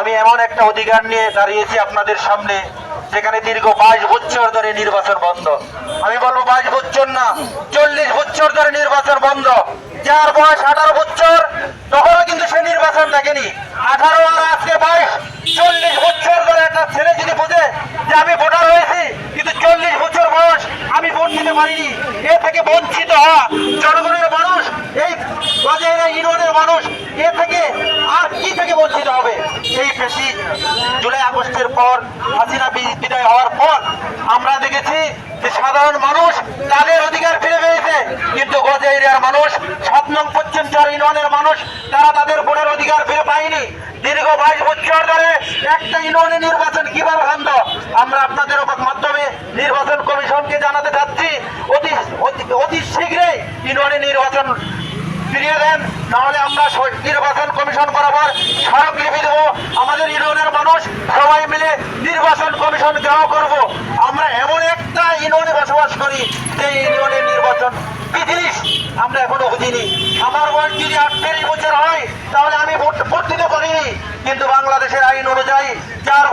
আমি এমন একটা অধিকার নিয়ে দাঁড়িয়েছি আপনাদের সামনে, যেখানে দীর্ঘ বাইশ বছর ধরে নির্বাচন বন্ধ। আমি বলব বাইশ বছর না, চল্লিশ বছর ধরে নির্বাচন বন্ধ। যার বয়স আঠারো বছর, তখনও কিন্তু সে নির্বাচন দেখেনি। আঠারো আর আজকে বাইশ, চল্লিশ বছর ধরে একটা ছেলে যদি বোঝে যে আমি ভোটার হয়েছি, কিন্তু চল্লিশ বছর বয়স আমি ভোট দিতে পারিনি, এ থেকে বঞ্চিত হওয়া জনগণের মানুষ এই বাজারে ইউনিয়নের মানুষ এ থেকে আর কি থেকে বঞ্চিত হবে বেশি জুলাই আগস্টের পর হাসিনা বিদায় হওয়ার পর আমরা দেখেছি যে সাধারণ মানুষ তাদের অধিকার ফিরে পেয়েছে। কিন্তু গজে এরিয়ার মানুষ, সাত নং পর্যন্ত ইউনিয়নের মানুষ, তারা তাদের ভোটের অধিকার ফিরে পায়নি। দীর্ঘ বাইশ বছর ধরে একটা ইউনিয়নে নির্বাচন কীভাবে বন্ধ? আমরা আপনাদের মাধ্যমে নির্বাচন কমিশনকে জানাতে চাচ্ছি অতি- অতি শীঘ্রই ইউনিয়নে নির্বাচন ফিরিয়ে দেন নাহলে আমরা স- নির্বাচন কমিশন বরাবর স্মারকলিপি দেবো আমাদের ইউনিয়নের মানুষ সবাই মিলে নির্বাচন কমিশন গ্রহ করব। আমরা এমন একটা ইউনিয়নে বসবাস করি যে ইউনিয়নের নির্বাচন কি আমরা এখনও বুঝিনি। আমার বয়স যদি আটত্রিশ বছর হয়, তাহলে আমি ভোট ভোট দিতে পারিনি। কিন্তু বাংলাদেশের আইন অনুযায়ী যার